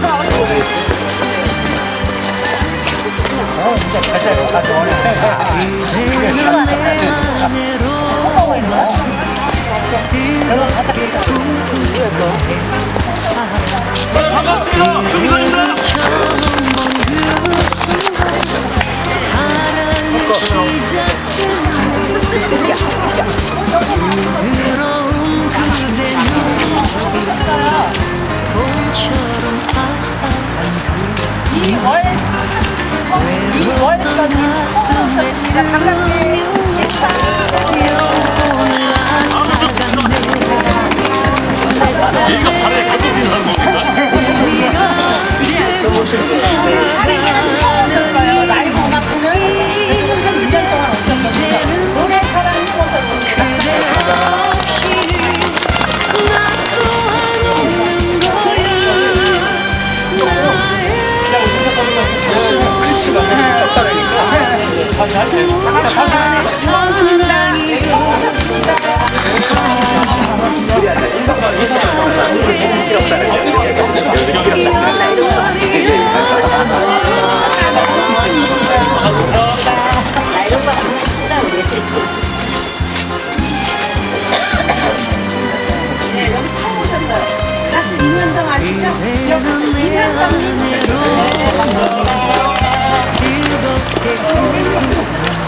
반갑습니 이월선님 수고하셨습니다. 감독님 인사. 얘가 발에 인사한 겁니까? 사랑이는 이면정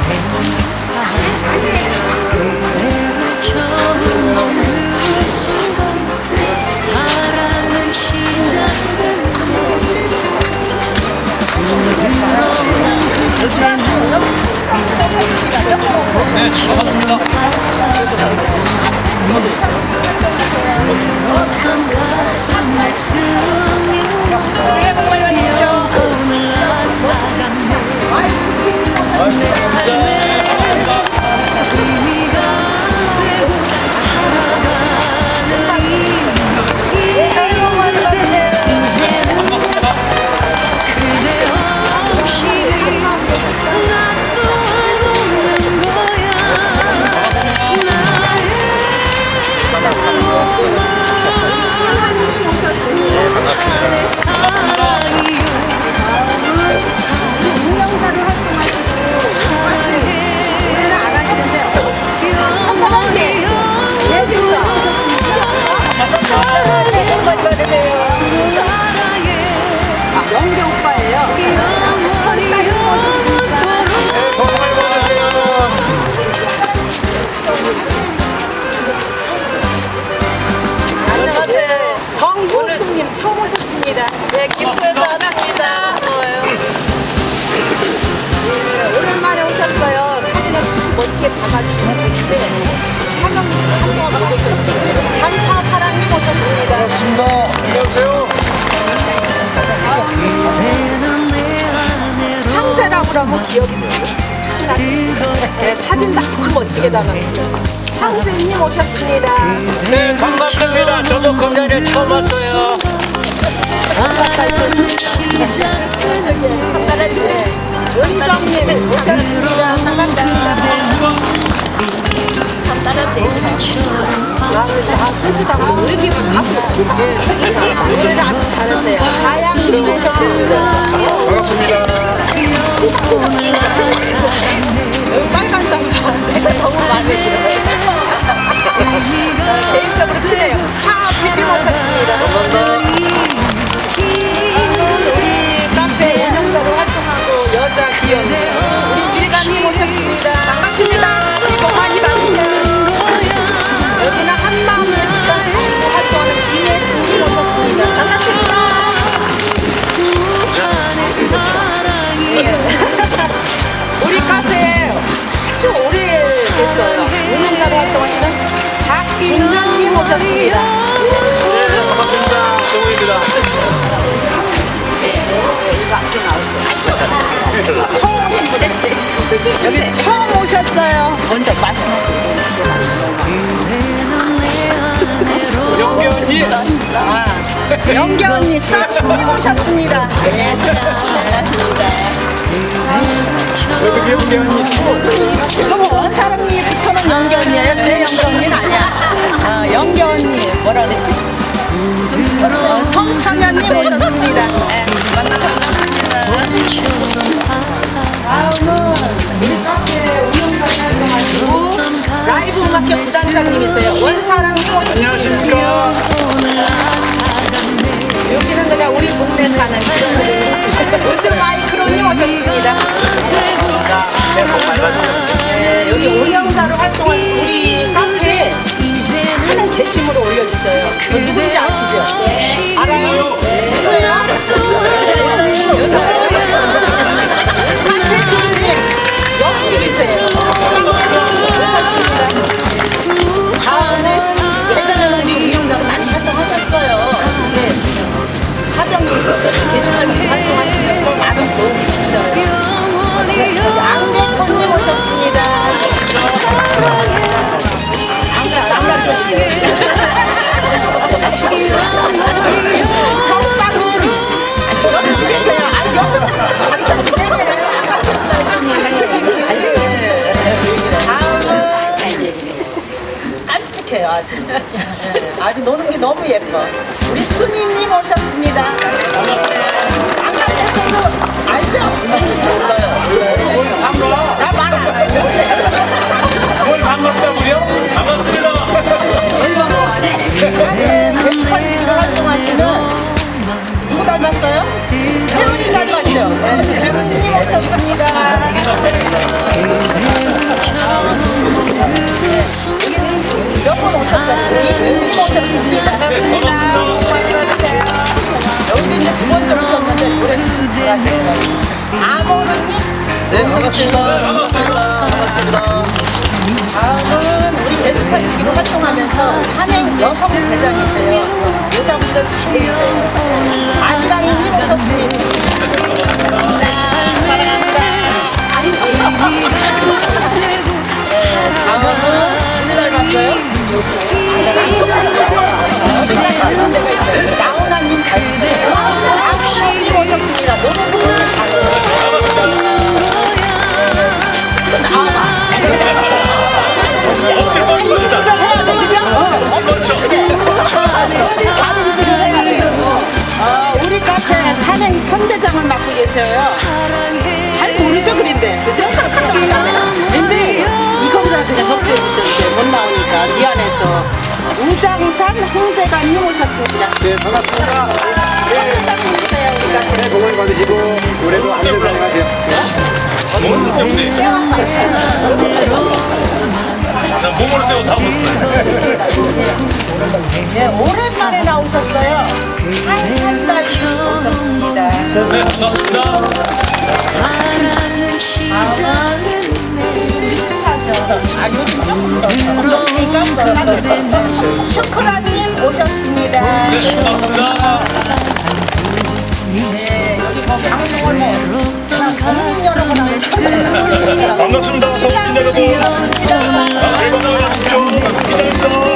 네, 반갑습니다. 네, 반갑습니다. 정효숙님 처음 오셨습니다. 네, 김포에서 왔습니다. 네, 오랜만에 오셨어요. 사진을 참 멋지게 담아주시는 분인데 사장님 한번 모셨어요. 장차 사랑님 오셨습니다. 반갑습니다. 안녕하세요. 황제라고 하면 기억이 나요. 네, 사진도 아주 멋지게 담았어요. 황제님 오셨습니다. 네, 반갑습니다. 저도 금년에 처음 왔어요. 은정님 오셨습니다. 반갑습니다. 왜 이렇게 가수 노래를 아주 잘하세요. 가양님 오셨습니다. 반갑습니다. 연경 언니 쌈님 오셨습니다. 네, 반갑습니다. 여기 언니 또. 원 사람님 9천 원 연경 언니예요. 제 연경 언니는 아니야. 아, 어, 연경 언니 뭐라 그랬지? 어, 성창현님 오셨습니다. 네, 만나 반갑습니다. 다음은 우리 뭐. 카페 운영자님하시고 라이브 음악회 부장장님이세요. 운영자로 활동하신 우리 카페에 하는 게시물을 올려주셔요. 그 누군 깜찍해요 아주 네, 아주 노는 게 너무 예뻐 우리 순이님 오셨습니다 안간대도 알죠? 몰라요 나 말아 뭘 반갑다고요? 반갑습니다. 반갑습니다. 반갑습니다. 다음은 우리 게시판 기로 활동하면서 산행 여성 대장이세요. 여자분들 참 계세요. 아지랑이님 오셨습니 미안해서. 우장산 홍재관님 오셨습니다. 네, 반갑습니다. 부탁드립니다, 우리 카페. 새해 복 많이 받으시고 올해도 안전운행 하세요. 몸으로 때문에. 나 몸으로 때문에 다. 네, 오랜만에 나오셨어요. 살살달님 오셨습니다. 네, 반갑습니다. 아 요즘 조금 더 슈크라님 오셨습니다. 네, 반갑습니다. 네, 여기 뭐 방송을 뭐 국민 여러분하고 찾아뵙고 반갑습니다. 국민 여러분. 잘 건강하십시오. 기자입니다.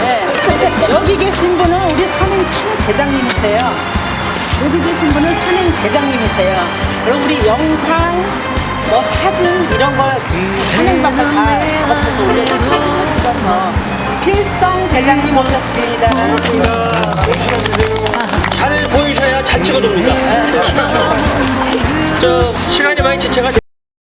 네. 여기 계신 분은 우리 산행 총 대장님이세요. 여기 계신 분은 산행 대장님이세요. 그리고 우리 영상, 뭐 사진 이런 걸 산행방을 다 작업해서 올려주시거든요. 찍어서 필성 대장님 오셨습니다. 잘 보이셔야 잘 찍어줍니다. 저 시간이 많이 지체가